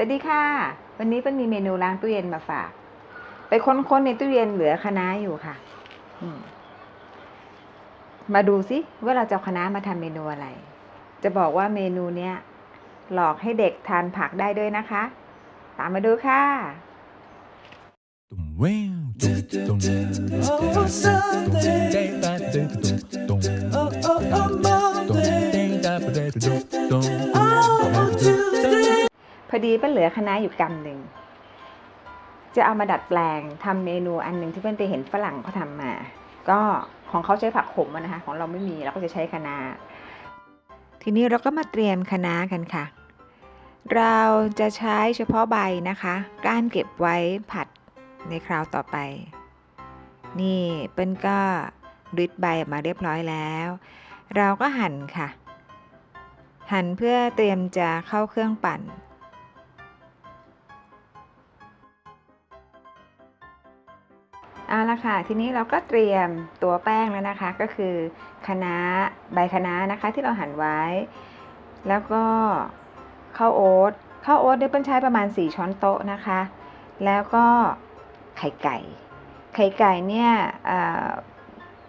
สวัสดีค่ะ วันนี้เปิ้ลมีเมนูล้างตู้เย็นมาฝาก ไปค้นๆในตู้เย็นเหลือคะน้าอยู่ค่ะมาดูสิว่าเราจะคะน้ามาทำเมนูอะไร จะบอกว่าเมนูเนี้ยหลอกให้เด็กทานผักได้ด้วยนะคะ ตามมาดูค่ะ Dum wow, dum dum dum Oh, Sunday. day ba อดีเปิ้ลเหลือคะน้าอยู่กำหนึ่ง จะเอามาดัดแปลงทำเมนูอันหนึ่งที่เปิ้ลไปเห็นฝรั่งเขาทำมา ก็ของเขาใช้ผักขมนะคะ ของเราไม่มีเราก็จะใช้คะน้าทีนี้เราก็มาเตรียมคะน้ากันค่ะ เราจะใช้เฉพาะใบนะคะ ก้านเก็บไว้ผัดในคราวต่อไป นี่เปิ้ลก็ริดใบออกมาเรียบร้อยแล้ว เราก็หั่นค่ะ หั่นเพื่อเตรียมจะเข้าเครื่องปั่น ละค่ะ ทีนี้เราก็เตรียมตัวแป้งแล้วนะคะ ก็คือคะน้าใบคะน้านะคะที่เราหั่นไว้ แล้วก็ข้าวโอ๊ตข้าวโอ๊ตเดี๋ยวเปิ้ลใช้ประมาณ 4 ช้อนโต๊ะนะคะ แล้วก็ไข่ไก่ ไข่ไก่เนี่ย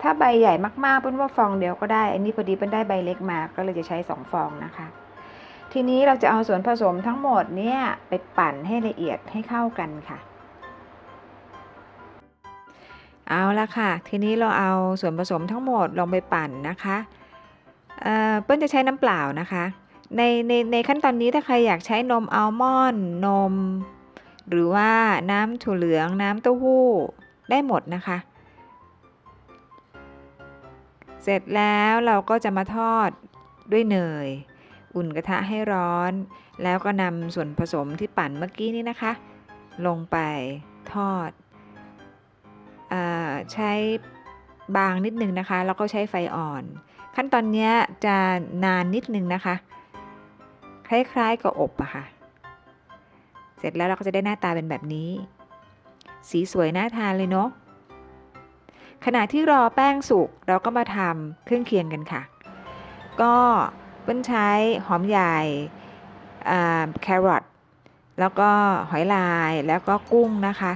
ถ้าใบใหญ่มากๆเปิ้ลว่าฟองเดียวก็ได้ อันนี้พอดีเปิ้ลได้ใบเล็กมา ก็เลยจะใช้ 2 ฟองนะคะ ทีนี้เราจะเอาส่วนผสมทั้งหมดเนี่ยไปปั่นให้ละเอียดให้เข้ากันค่ะ เอาละค่ะ ทีนี้เราเอาส่วนผสมทั้งหมดลงไปปั่นนะคะเอ่อเปิ้ลจะใช้น้ำเปล่านะคะ ในในในขั้นตอนนี้ถ้าใครอยากใช้นมอัลมอนด์นม หรือว่าน้ำถั่วเหลืองน้ำเต้าหู้ได้หมดนะคะ เสร็จแล้วเราก็จะมาทอดด้วยเนย อุ่นกระทะให้ร้อน แล้วก็นำส่วนผสมที่ปั่นเมื่อกี้นี้นะคะ ลงไปทอด ใช้บางนิดนึงนะคะ แล้วก็ใช้ไฟอ่อน ขั้นตอนนี้จะนานนิดนึงนะคะ คล้ายๆกับอบอะค่ะ เสร็จแล้วเราก็จะได้หน้าตาเป็นแบบนี้ สีสวยน่าทานเลยเนาะขณะที่รอแป้งสุกเราก็มาทำเครื่องเคียงกันค่ะ ก็เปิ้ลใช้หอมใหญ่แครอทแล้วก็หอยลายแล้วก็กุ้งนะคะ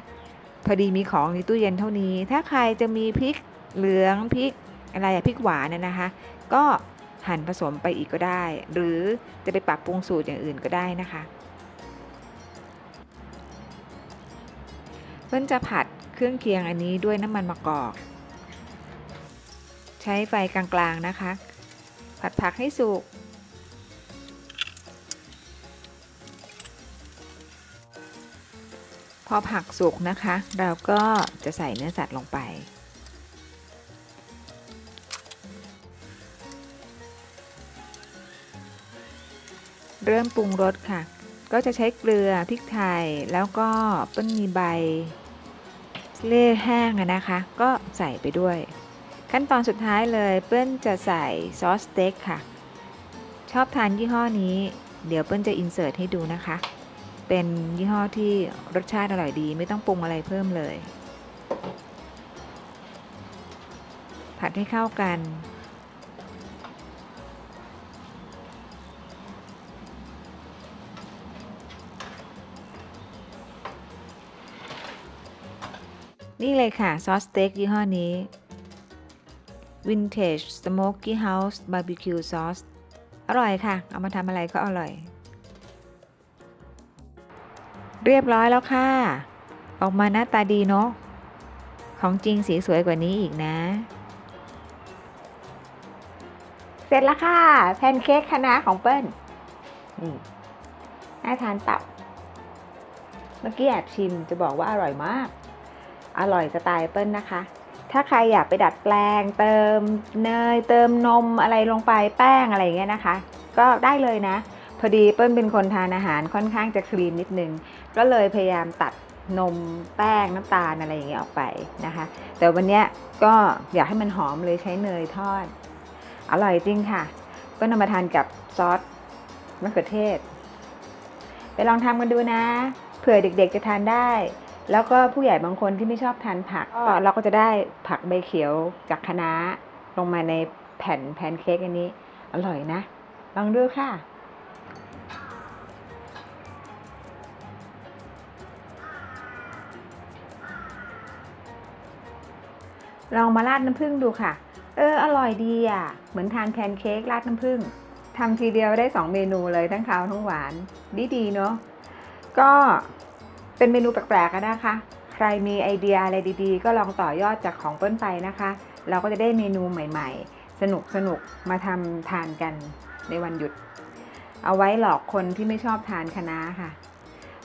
พอดีมีของในตู้เย็นเท่านี้ ถ้าใครจะมีพริกเหลืองพริกอะไรพริกหวานเนี่ยนะคะ ก็หั่นผสมไปอีกก็ได้ หรือจะไปปรับปรุงสูตรอย่างอื่นก็ได้นะคะเพิ่นจะผัดเครื่องเคียงอันนี้ด้วยน้ำมันมะกอก ใช้ไฟกลางๆนะคะ ผัดผักให้สุก อผักสุกนะคะ เราก็จะใส่เนื้อสัตว์ลงไป เริ่มปรุงรสค่ะ ก็จะใช้เกลือพริกไทยแล้วก็เปิ้ลมีใบเล่แห้งนะคะ ก็ใส่ไปด้วย ขั้นตอนสุดท้ายเลยเปิ้ลจะใส่ซอสสเต็กค่ะ ชอบทานยี่ห้อนี้ เดี๋ยวเปิ้ลจะอินเสิร์ตให้ดูนะคะ เป็นยี่ห้อที่รสชาติอร่อยดี ไม่ต้องปรุงอะไรเพิ่มเลย ผัดให้เข้ากัน นี่เลยค่ะ ซอสสเต็กยี่ห้อนี้ Vintage Smoky House Barbecue Sauce อร่อยค่ะ เอามาทำอะไรก็อร่อย เรียบร้อยแล้วค่ะ ออกมาหน้าตาดีเนาะ ของจริงสีสวยกว่านี้อีกนะ เสร็จแล้วค่ะ แพนเค้กคณะของเปิ้ลนี่น่าทานตับ เมื่อกี้แอบชิมจะบอกว่าอร่อยมาก อร่อยสไตล์เปิ้ลนะคะ ถ้าใครอยากไปดัดแปลง เติมเนย เติมนมอะไรลงไปแป้งอะไรเงี้ยนะคะ ก็ได้เลยนะ อดีเปิ้ลเป็นคนทานอาหารค่อนข้างจะคลีนนิดนึง ก็เลยพยายามตัดนมแป้งน้ำตาลอะไรอย่างเงี้ยออกไปนะคะ แต่วันเนี้ยก็อยากให้มันหอมเลยใช้เนยทอด อร่อยจริงค่ะก็นำมาทานกับซอสมะเขือเทศ ไปลองทำกันดูนะ เผื่อเด็กๆจะทานได้ แล้วก็ผู้ใหญ่บางคนที่ไม่ชอบทานผักก็เราก็จะได้ผักใบเขียวจากคะน้าลงมาในแผ่นแพนเค้กอันนี้ อร่อยนะ ลองดูค่ะ ลองมาราดน้ำผึ้งดูค่ะ เออ อร่อยดีอะ เหมือนทานแพนเค้กราดน้ำผึ้งทำทีเดียวได้ 2 เมนูเลยทั้งคาวทั้งหวาน ดีดีเนาะ ก็เป็นเมนูแปลกๆอะนะคะ ใครมีไอเดียอะไรดีๆ ก็ลองต่อยอดจากของเปิ้ลไปนะคะ เราก็จะได้เมนูใหม่ๆ สนุกๆมาทำทานกันในวันหยุด เอาไว้หลอกคนที่ไม่ชอบทานคะน้าค่ะ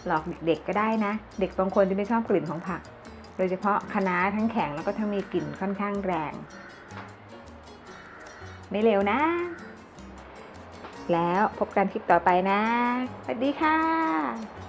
หลอกเด็กๆก็ได้นะ เด็กบางคนที่ไม่ชอบกลิ่นของผัก โดยเฉพาะคะน้าทั้งแข็งแล้วก็ทั้งมีกลิ่นค่อนข้างแรง ไม่เร็วนะ แล้วพบกันคลิปต่อไปนะ สวัสดีค่ะ